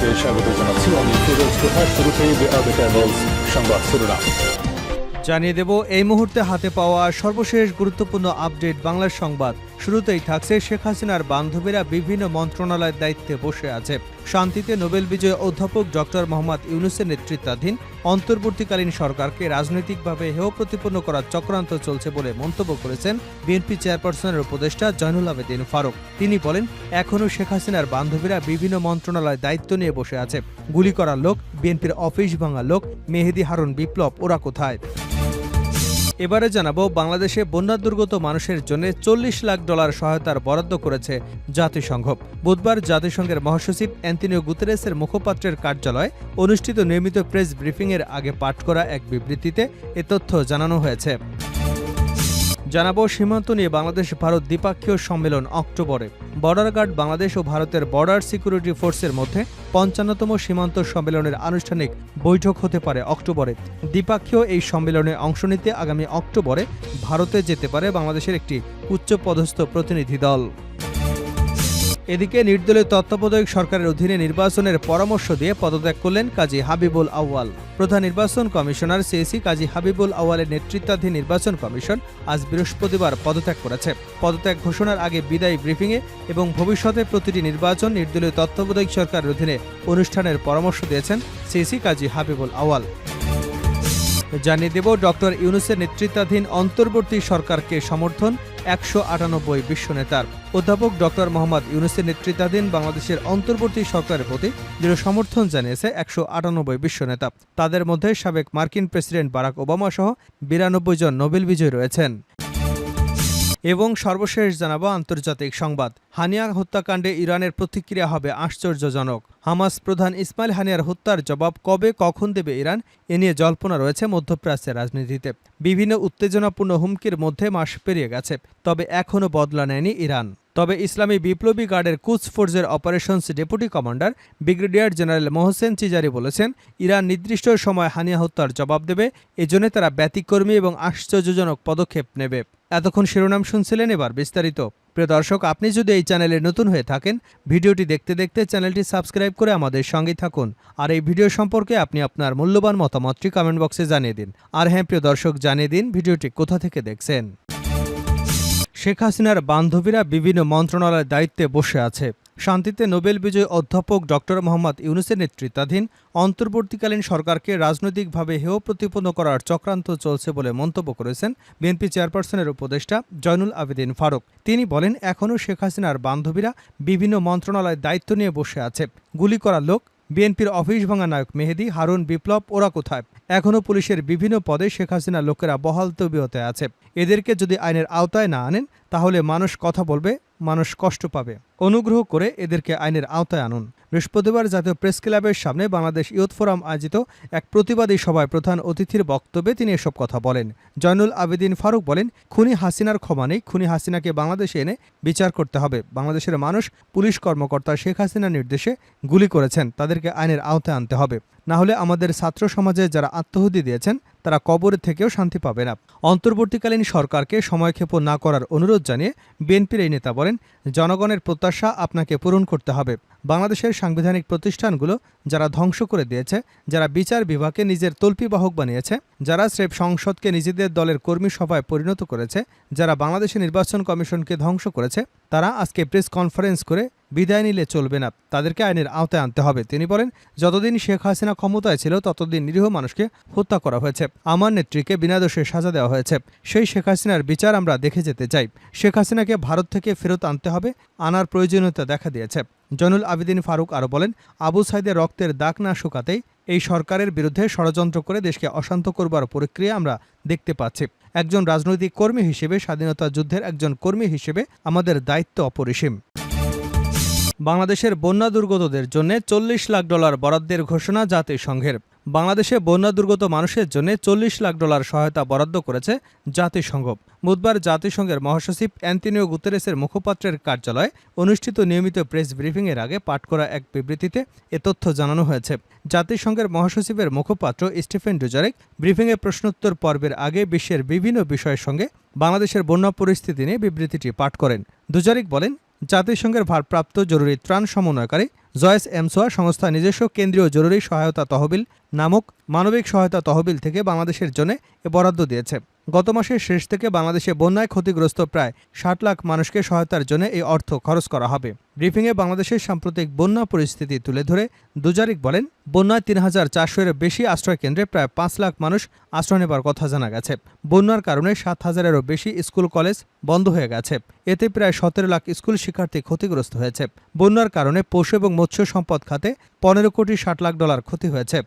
আপনাদেরকে স্বাগত জানাচ্ছি। আমি ফিরোজ আবে ক্যাবলস সংবাদ শিরোনাম জানিয়ে দেব, এই মুহূর্তে হাতে পাওয়া সর্বশেষ গুরুত্বপূর্ণ আপডেট বাংলার সংবাদ। শুরুতেই থাকছে শেখ হাসিনার বান্ধবীরা বিভিন্ন মন্ত্রণালয়ের দায়িত্বে বসে আছে। শান্তিতে নোবেল বিজয়ী অধ্যাপক ডক্টর মোহাম্মদ ইউনুসের নেতৃত্বাধীন অন্তর্বর্তীকালীন সরকারকে রাজনৈতিকভাবে হেয় প্রতিপন্ন করার চক্রান্ত চলছে বলে মন্তব্য করেছেন বিএনপি চেয়ারপারসনের উপদেষ্টা জয়নুল আবেদিন ফারুক। তিনি বলেন, এখনও শেখ হাসিনার বান্ধবীরা বিভিন্ন মন্ত্রণালয়ে দায়িত্ব নিয়ে বসে আছে। গুলি করার লোক, বিএনপির অফিস ভাঙা লোক, মেহেদি হারুন বিপ্লব, ওরা কোথায়? এবারে জানাব, বাংলাদেশে বন্যা দুর্গত মানুষের জন্য চল্লিশ লাখ ডলার সহায়তার বরাদ্দ করেছে জাতিসংঘ। বুধবার জাতিসংঘের মহাসচিব অ্যান্টনিও গুতেরেসের মুখপাত্রের কার্যালয় অনুষ্ঠিত নিয়মিত প্রেস ব্রিফিংয়ের আগে পাঠ করা এক বিবৃতিতে এ তথ্য জানানো হয়েছে। জানাব সীমান্ত নিয়ে বাংলাদেশ ভারত দ্বিপাক্ষীয় সম্মেলন অক্টোবরে। বর্ডার গার্ড বাংলাদেশ ও ভারতের বর্ডার সিকিউরিটি ফোর্সের মধ্যে পঞ্চান্নতম সীমান্ত সম্মেলনের আনুষ্ঠানিক বৈঠক হতে পারে অক্টোবরে। দ্বিপাক্ষীয় এই সম্মেলনে অংশ নিতে আগামী অক্টোবরে ভারতে যেতে পারে বাংলাদেশের একটি উচ্চপদস্থ প্রতিনিধি দল। এদিকে নির্দলীয় তত্ত্বাবধায়ক সরকারের অধীনে নির্বাচনের পরামর্শ দিয়ে পদত্যাগ করলেন কাজী হাবিবুল আউয়াল। প্রধান নির্বাচন কমিশনার সিএসি কাজী হাবিবুল আউয়ালের নেতৃত্বাধীন নির্বাচন কমিশন আজ বৃহস্পতিবার পদত্যাগ করেছে। পদত্যাগ ঘোষণার আগে বিদায়ী ব্রিফিংয়ে এবং ভবিষ্যতে প্রতিটি নির্বাচন নির্দলীয় তত্ত্বাবধায়ক সরকারের অধীনে অনুষ্ঠানের পরামর্শ দিয়েছেন সিএসি কাজী হাবিবুল আউয়াল। জানিয়ে দেব, ডক্টর ইউনুসের নেতৃত্বাধীন অন্তর্বর্তী সরকারকে সমর্থন একশো আটানব্বই বিশ্ব নেতার। অধ্যাপক ডক্টর মোহাম্মদ ইউনুসের নেতৃত্বাধীন বাংলাদেশের অন্তর্বর্তী সরকারের প্রতি দৃঢ় সমর্থন জানিয়েছে একশো আটানব্বই বিশ্ব নেতা। তাদের মধ্যে সাবেক মার্কিন প্রেসিডেন্ট বারাক ওবামা সহ বিরানব্বই জন নোবেল বিজয়ী রয়েছেন। এবং সর্বশেষ জানাব আন্তর্জাতিক সংবাদ। হানিয়া হত্যাকাণ্ডে ইরানের প্রতিক্রিয়া হবে আশ্চর্যজনক। হামাস প্রধান ইসমাইল হানিয়ার হত্যার জবাব কবে, কখন দেবে ইরান, এ নিয়ে জল্পনা রয়েছে মধ্যপ্রাচ্যের রাজনীতিতে। বিভিন্ন উত্তেজনাপূর্ণ হুমকির মধ্যে মাস পেরিয়ে গেছে, তবে এখনও বদলা নেয়নি ইরান। তবে ইসলামী বিপ্লবী গার্ডের কুচ ফোর্সের operations deputy commander brigadier general Mohsen Chizari বলেছেন, ইরান নির্দিষ্ট সময় হানিয়া হত্যার জবাব দেবে, এজন্য তারা ব্যতিক্রমী এবং আশ্চর্যজনক পদক্ষেপ নেবে। এতক্ষণ শিরোনাম শুনছিলেন এবার বিস্তারিত। প্রিয় দর্শক, আপনি যদি এই চ্যানেলে নতুন হয়ে থাকেন, ভিডিওটি দেখতে দেখতে চ্যানেলটি সাবস্ক্রাইব করে আমাদের সঙ্গেই থাকুন। আর এই ভিডিও সম্পর্কে আপনি আপনার মূল্যবান মতামতটি কমেন্ট বক্সে জানিয়ে দিন। আর হ্যাঁ প্রিয় দর্শক, জানিয়ে দিন ভিডিওটি কোথা থেকে দেখছেন। শেখ হাসিনার বান্ধবীরা বিভিন্ন মন্ত্রণালয়ের দায়িত্বে বসে আছে। শান্তিতে নোবেল বিজয়ী অধ্যাপক ডক্টর মোহাম্মদ ইউনুসের নেতৃত্বাধীন অন্তর্বর্তীকালীন সরকারকে রাজনৈতিকভাবে হেয় প্রতিপন্ন করার চক্রান্ত চলছে বলে মন্তব্য করেছেন বিএনপি চেয়ারপারসনের উপদেষ্টা জয়নুল আবেদিন ফারুক। তিনি বলেন, এখনও শেখ হাসিনার বান্ধবীরা বিভিন্ন মন্ত্রণালয়ের দায়িত্ব নিয়ে বসে আছে। গুলি করা লোক বিএনপির অফিস ভাঙা নায়ক মেহেদি, হারুন, বিপ্লব, ওরা কোথায়? এখনও পুলিশের বিভিন্ন পদে শেখ হাসিনার লোকেরা বহাল তবিয়তে আছে। এদেরকে যদি আইনের আওতায় না আনেন, তাহলে মানুষ কথা বলবে, মানুষ কষ্ট পাবে। অনুগ্রহ করে এদেরকে আইনের আওতায় আনুন। বৃহস্পতিবার জাতীয় প্রেস ক্লাবের সামনে বাংলাদেশ ইয়ুথ ফোরাম আয়োজিত এক প্রতিবাদী সভায় প্রধান অতিথির বক্তব্যে তিনি এসব কথা বলেন। জয়নুল আবেদিন ফারুক বলেন, খুনি হাসিনার ক্ষমা নেই, খুনি হাসিনাকে বাংলাদেশে এনে বিচার করতে হবে। বাংলাদেশের মানুষ পুলিশ কর্মকর্তা শেখ হাসিনার নির্দেশে গুলি করেছেন, তাদেরকে আইনের আওতায় আনতে হবে। না হলে আমাদের ছাত্র সমাজে যারা আত্মহতি দিয়েছেন, তারা কবরে থেকেও শান্তি পাবে না। অন্তর্বর্তীকালীন সরকারকে সময়ক্ষেপণ না করার অনুরোধ জানিয়ে বিএনপির এই নেতা বলেন, জনগণের প্রত্যাশা আপনাকে পূরণ করতে হবে। বাংলাদেশের সাংবিধানিক প্রতিষ্ঠানগুলো যারা ধ্বংস করে দিয়েছে, যারা বিচার বিভাগকে নিজের তল্পিবাহক বানিয়েছে, যারা স্রেফ সংসদকে নিজেদের দলের কর্মী সভায় পরিণত করেছে, যারা বাংলাদেশে নির্বাচন কমিশনকে ধ্বংস করেছে, তারা আজকে প্রেস কনফারেন্স করে বিদায় নিলে চলবে না। তাদেরকে আইনের আওতায় আনতে হবে। তিনি বলেন, যতদিন শেখ হাসিনা ক্ষমতায় ছিল, ততদিন নিরীহ মানুষকে হত্যা করা হয়েছে। আমার নেত্রীকে বিনা দোষে সাজা দেওয়া হয়েছে। সেই শেখ হাসিনার বিচার আমরা দেখে যেতে চাই। শেখ হাসিনাকে ভারত থেকে ফেরত আনতে হবে। আনার প্রয়োজনীয়তা দেখা দিয়েছে। জনুল আবেদিন ফারুক আরও বলেন, আবু সাইদের রক্তের দাগ না শুকাতেই এই সরকারের বিরুদ্ধে ষড়যন্ত্র করে দেশকে অশান্ত করবার প্রক্রিয়া আমরা দেখতে পাচ্ছি। একজন রাজনৈতিক কর্মী হিসেবে স্বাধীনতা যুদ্ধের একজন কর্মী হিসেবে আমাদের দায়িত্ব অপরিসীম। বাংলাদেশের বন্যা দুর্গতদের জন্য চল্লিশ লাখ ডলার বরাদ্দের ঘোষণা জাতিসংঘের। বাংলাদেশে বন্যা দুর্গত মানুষের জন্য চল্লিশ লাখ ডলার সহায়তা বরাদ্দ করেছে জাতিসংঘ। বুধবার জাতিসংঘের মহাসচিব অ্যান্টনিও গুতেরেসের মুখপাত্রের কার্যালয়ে অনুষ্ঠিত নিয়মিত প্রেস ব্রিফিংয়ের আগে পাঠ করা এক বিবৃতিতে এ তথ্য জানানো হয়েছে। জাতিসংঘের মহাসচিবের মুখপাত্র স্টিফেন ডুজারেক ব্রিফিংয়ে প্রশ্নোত্তর পর্বের আগে বিশ্বের বিভিন্ন বিষয়ের সঙ্গে বাংলাদেশের বন্যা পরিস্থিতি নিয়ে বিবৃতিটি পাঠ করেন। দুজারিক বলেন, জাতিসংঘের ভারপ্রাপ্ত জরুরি ত্রাণ সমন্বয়কারী জয়েস এমসোয়া সংস্থা নিজস্ব কেন্দ্রীয় জরুরি সহায়তা তহবিল নামক মানবিক সহায়তা তহবিল থেকে বাংলাদেশের জন্য এ বরাদ্দ দিয়েছে। গত মাসের শেষ থেকে বাংলাদেশে বন্যায় ক্ষতিগ্রস্ত প্রায় ষাট লাখ মানুষকে সহায়তার জন্য এই অর্থ খরচ করা হবে। ব্রিফিংয়ে বাংলাদেশের সাম্প্রতিক বন্যা পরিস্থিতি তুলে ধরে দুজারিক বলেন, বন্যায় তিন হাজার চারশোর বেশি আশ্রয় কেন্দ্রে প্রায় পাঁচ লাখ মানুষ আশ্রয় নেবার কথা জানা গেছে। বন্যার কারণে সাত হাজারেরও বেশি স্কুল কলেজ বন্ধ হয়ে গেছে। এতে প্রায় সতেরো লাখ স্কুল শিক্ষার্থী ক্ষতিগ্রস্ত হয়েছে। বন্যার কারণে পশু এবং মৎস্য সম্পদ খাতে পনেরো কোটি ষাট লাখ ডলার ক্ষতি হয়েছে।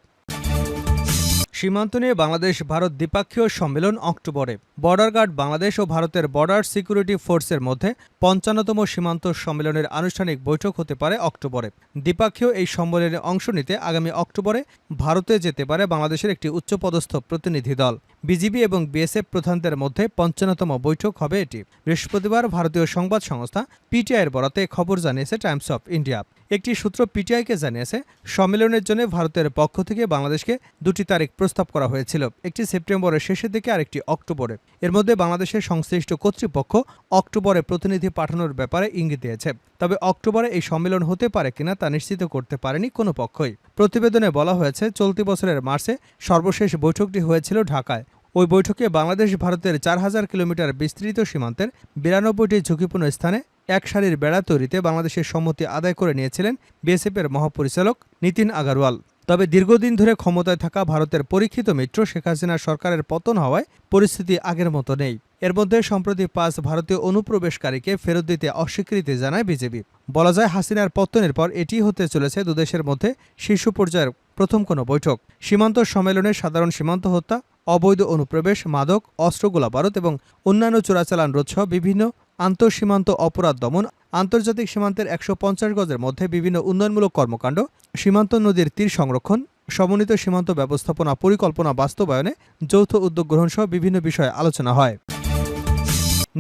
সীমান্ত নিয়ে বাংলাদেশ, ভারত দ্বিপাক্ষীয় সম্মেলন অক্টোবরে। বর্ডার গার্ড বাংলাদেশ ও ভারতের বর্ডার সিকিউরিটি ফোর্সের মধ্যে পঞ্চান্নতম সীমান্ত সম্মেলনের আনুষ্ঠানিক বৈঠক হতে পারে অক্টোবরে। দ্বিপাক্ষীয় এই সম্মেলনে অংশ নিতে আগামী অক্টোবরে ভারতে যেতে পারে বাংলাদেশের একটি উচ্চপদস্থ প্রতিনিধি দল। বিজিবি এবং বিএসএফ প্রধানদের মধ্যে পঞ্চান্নতম বৈঠক হবে এটি। বৃহস্পতিবার ভারতীয় সংবাদ সংস্থা পিটিআইয়ের বরাতে খবর জানিয়েছে টাইমস অফ ইন্ডিয়া। একটি সূত্র পিটিআইকে জানিয়েছে, সম্মেলনের জন্য ভারতের পক্ষ থেকে বাংলাদেশকে দুটি তারিখ প্রস্তাব করা হয়েছিল, একটি সেপ্টেম্বরের শেষের দিকে আর একটি অক্টোবরে। এর মধ্যে বাংলাদেশের সংশ্লিষ্ট কর্তৃপক্ষ অক্টোবরে প্রতিনিধি পাঠানোর ব্যাপারে ইঙ্গিত দিয়েছে। তবে অক্টোবরে এই সম্মেলন হতে পারে কিনা তা নিশ্চিত করতে পারেনি কোনো পক্ষই। প্রতিবেদনে বলা হয়েছে, চলতি বছরের মার্চে সর্বশেষ বৈঠকটি হয়েছিল ঢাকায়। ওই বৈঠকে বাংলাদেশ ভারতের চার হাজার কিলোমিটার বিস্তৃত সীমান্তের বিরানব্বইটি ঝুঁকিপূর্ণ স্থানে এক সারির বেড়া তৈরিতে বাংলাদেশের সম্মতি আদায় করে নিয়েছিলেন বিএসএফের মহাপরিচালক নীতিন আগারওয়াল। তবে দীর্ঘদিন ধরে ক্ষমতায় থাকা ভারতের পরীক্ষিত মিত্র শেখ হাসিনার সরকারের পতন হওয়ায় পরিস্থিতি আগের মতো নেই। এর মধ্যে সম্প্রতি পাঁচ ভারতীয় অনুপ্রবেশকারীকে ফেরত দিতে অস্বীকৃতি জানায় বিজেপি। বলা যায়, হাসিনার পতনের পর এটি হতে চলেছে দুদেশের মধ্যে শীর্ষ পর্যায়ের প্রথম কোনো বৈঠক। সীমান্ত সম্মেলনে সাধারণ সীমান্ত হত্যা অবৈধ অনুপ্রবেশ, মাদক, অস্ত্র, গোলাবারুদ এবং অন্যান্য চোরাচালান রোধসহ বিভিন্ন আন্তঃসীমান্ত অপরাধ দমন, আন্তর্জাতিক সীমান্তের একশো পঞ্চাশ গজের মধ্যে বিভিন্ন উন্নয়নমূলক কর্মকাণ্ড, সীমান্ত নদীর তীর সংরক্ষণ, সমন্বিত সীমান্ত ব্যবস্থাপনা পরিকল্পনা বাস্তবায়নে যৌথ উদ্যোগ গ্রহণ সহ বিভিন্ন বিষয়ে আলোচনা হয়।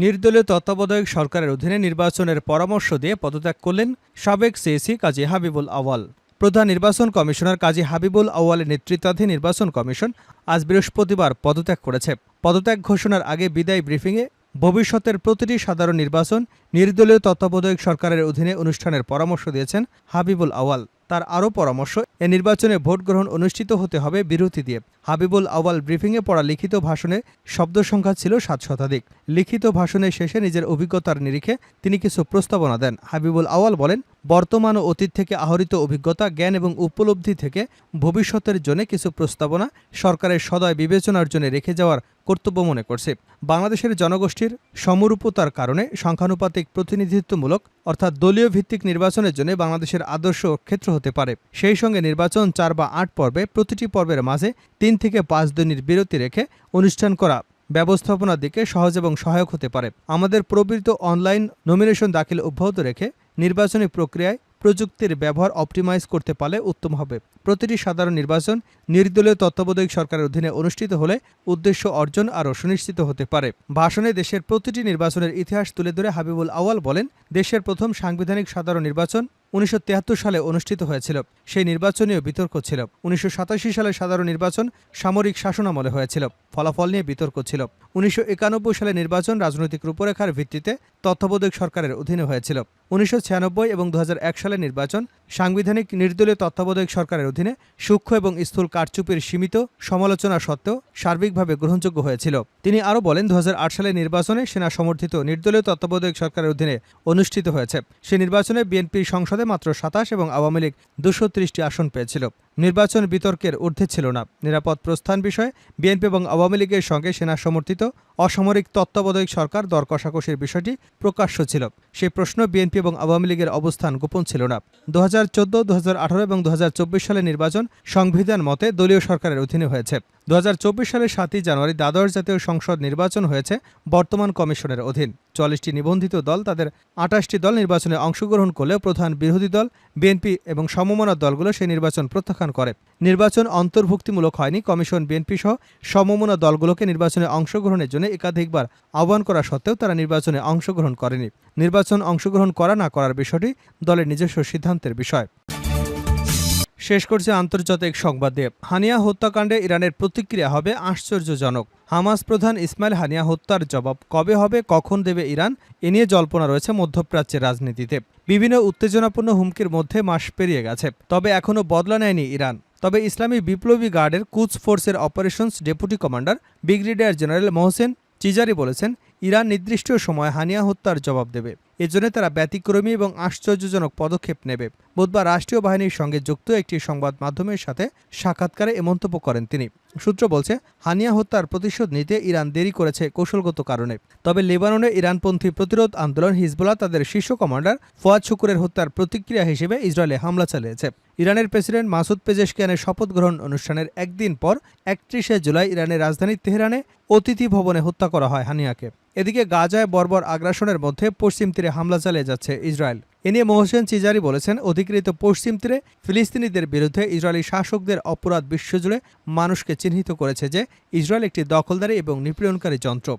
নির্দলীয় তত্ত্বাবধায়ক সরকারের অধীনে নির্বাচনের পরামর্শ দিয়ে পদত্যাগ করলেন সাবেক সিএসি কাজী হাবিবুল আওয়াল প্রধান নির্বাচন কমিশনার কাজী হাবিবুল আওয়ালের নেতৃত্বাধীন নির্বাচন কমিশন আজ বৃহস্পতিবার পদত্যাগ করেছে। পদত্যাগ ঘোষণার আগে বিদায় ব্রিফিংয়ে ভবিষ্যতের প্রতিটি সাধারণ নির্বাচন, নির্দলীয় তত্ত্বাবধায়ক সরকারের অধীনে অনুষ্ঠানের পরামর্শ দিয়েছেন হাবিবুল আওয়াল তার আরও পরামর্শ, এ নির্বাচনে ভোট গ্রহণ অনুষ্ঠিত হতে হবে বিরতি দিয়ে। হাবিবুল আওয়াল ব্রিফিংয়ে পড়া লিখিত ভাষণে শব্দ সংখ্যা ছিল সাত শতাধিক। লিখিত ভাষণের শেষে নিজের অভিজ্ঞতার নিরিখে তিনি কিছু প্রস্তাবনা দেন। হাবিবুল আওয়াল বলেন বর্তমান ও অতীত থেকে আহরিত অভিজ্ঞতা, জ্ঞান এবং উপলব্ধি থেকে ভবিষ্যতের জন্য কিছু প্রস্তাবনা সরকারের সদয় বিবেচনার জন্য রেখে যাওয়ার কর্তব্য মনে করছে। বাংলাদেশের জনগোষ্ঠীর সমরূপতার কারণে সংখ্যানুপাতিক প্রতিনিধিত্বমূলক অর্থাৎ দলীয় ভিত্তিক নির্বাচনের জন্য বাংলাদেশের আদর্শ ক্ষেত্র হতে পারে। সেই সঙ্গে নির্বাচন চার বা আট পর্বে প্রতিটি পর্বের মাঝে তিন থেকে পাঁচ দিনের বিরতি রেখে অনুষ্ঠান করা ব্যবস্থাপনার দিকে সহজ এবং সহায়ক হতে পারে। আমাদের প্রবৃত্ত অনলাইন নমিনেশন দাখিল অব্যাহত রেখে নির্বাচনী প্রক্রিয়ায় প্রযুক্তির ব্যবহার অপটিমাইজ করতে পারলে উত্তম হবে। প্রতিটি সাধারণ নির্বাচন নির্দলীয় তত্ত্বাবধায়ক সরকারের অধীনে অনুষ্ঠিত হলে উদ্দেশ্য অর্জন আরও সুনিশ্চিত হতে পারে। ভাষণে দেশের প্রতিটি নির্বাচনের ইতিহাস তুলে ধরে হাবিবুল আওয়াল বলেন, দেশের প্রথম সাংবিধানিক সাধারণ নির্বাচন উনিশশো সালে অনুষ্ঠিত হয়েছিল। সেই নির্বাচনীয় বিতর্ক ছিল। উনিশশো সাতাশি সালে সাধারণ নির্বাচন সামরিক শাসনামলে হয়েছিল। ফলাফল নিয়ে বিতর্ক ছিল। উনিশশো একানব্বই সালে নির্বাচন রাজনৈতিক রূপরেখার ভিত্তিতে তত্ত্বাবধায়ক সরকারের অধীনে হয়েছিল। উনিশশো ছিয়ানব্বই এবং দু হাজার এক সালের নির্বাচন সাংবিধানিক নির্দলীয় তত্ত্বাবধায়ক সরকারের অধীনে সূক্ষ্ম এবং স্থূল কারচুপির সীমিত সমালোচনা সত্ত্বেও সার্বিকভাবে গ্রহণযোগ্য হয়েছিল। তিনি আরও বলেন দু হাজার আট সালের নির্বাচনে সেনা সমর্থিত নির্দলীয় তত্ত্বাবধায়ক সরকারের অধীনে অনুষ্ঠিত হয়েছে। সে নির্বাচনে বিএনপির সংসদে মাত্র সাতাশ এবং আওয়ামী লীগ দুশো আসন পেয়েছিল। নির্বাচন বিতর্কের ঊর্ধ্বে ছিল না। নিরাপদ প্রস্থান বিষয়ে বিএনপি এবং আওয়ামী লীগের সঙ্গে সেনা সমর্থিত অসামরিক তত্ত্বাবধায়ক সরকার দর কষাকষির বিষয়টি প্রকাশ্য ছিল। সেই প্রশ্ন বিএনপি এবং আওয়ামী লীগের অবস্থান গোপন ছিল না। দু হাজার চোদ্দ দু এবং দু হাজার চব্বিশ সালের নির্বাচন সংবিধান মতে দলীয় সরকারের অধীনে হয়েছে। দু হাজার চব্বিশ সালের সাতই জানুয়ারি দ্বাদশ জাতীয় সংসদ নির্বাচন হয়েছে বর্তমান কমিশনের অধীন। চল্লিশটি নিবন্ধিত দল তাদের আটাশটি দল নির্বাচনে অংশগ্রহণ করলেও প্রধান বিরোধী দল বিএনপি এবং সমমনা দলগুলো সেই নির্বাচন প্রত্যাখ্যান করে। নির্বাচন অন্তর্ভুক্তিমূলক হয়নি। কমিশন, বিএনপি সহ সমমনা দলগুলোকে নির্বাচনে অংশগ্রহণের জন্য একাধিকবার আহ্বান করা সত্ত্বেও তারা নির্বাচনে অংশগ্রহণ করেনি। নির্বাচন অংশগ্রহণ করা না করার বিষয়টি দলের নিজস্ব সিদ্ধান্তের বিষয়। শেষ করছে আন্তর্জাতিক সংবাদ হানিয়া হত্যাকাণ্ডে ইরানের প্রতিক্রিয়া হবে আশ্চর্যজনক। হামাস প্রধান ইসমাইল হানিয়া হত্যার জবাব কবে হবে, কখন দেবে ইরান, এ নিয়ে জল্পনা রয়েছে মধ্যপ্রাচ্যের রাজনীতিতে। বিভিন্ন উত্তেজনাপূর্ণ হুমকির মধ্যে মাস পেরিয়ে গেছে, তবে এখনও বদলা নেয়নি ইরান। তবে ইসলামী বিপ্লবী গার্ডের কুচ ফোর্সের operations deputy commander, brigadier general Mohsen Chizari বলেছেন, ইরান নির্দিষ্ট সময় হানিয়া হত্যার জবাব দেবে। এজন্য তারা ব্যতিক্রমী এবং আশ্চর্যজনক পদক্ষেপ নেবে। বুধবার রাষ্ট্রীয় বাহিনীর সঙ্গে যুক্ত একটি সংবাদ মাধ্যমের সাথে সাক্ষাৎকারে এ মন্তব্য করেন তিনি। সূত্র বলছে, হানিয়া হত্যার প্রতিশোধ নিতে ইরান দেরি করেছে কৌশলগত কারণে। তবে লেবাননে ইরানপন্থী প্রতিরোধ আন্দোলন হিজবুল্লাহ তাদের শীর্ষ কমান্ডার ফোয়াদ শুকুরের হত্যার প্রতিক্রিয়া হিসেবে ইসরায়েলে হামলা চালিয়েছে। ইরানের প্রেসিডেন্ট মাসুদ পেজেশকিয়ানের শপথ গ্রহণ অনুষ্ঠানের একদিন পর একত্রিশে জুলাই ইরানের রাজধানী তেহরানে অতিথি ভবনে হত্যা করা হয় হানিয়াকে। এদিকে গাজায় বর্বর আগ্রাসনের মধ্যে পশ্চিম তীরে হামলা চালিয়ে যাচ্ছে ইসরায়েল। এ নিয়ে মোহসেন চিজারি বলেছেন, অধিকৃত পশ্চিম তীরে ফিলিস্তিনিদের বিরুদ্ধে ইসরায়েলি শাসকদের অপরাধ বিশ্বজুড়ে মানুষকে চিহ্নিত করেছে যে ইসরায়েল একটি দখলদারী এবং নিপীড়নকারী যন্ত্র।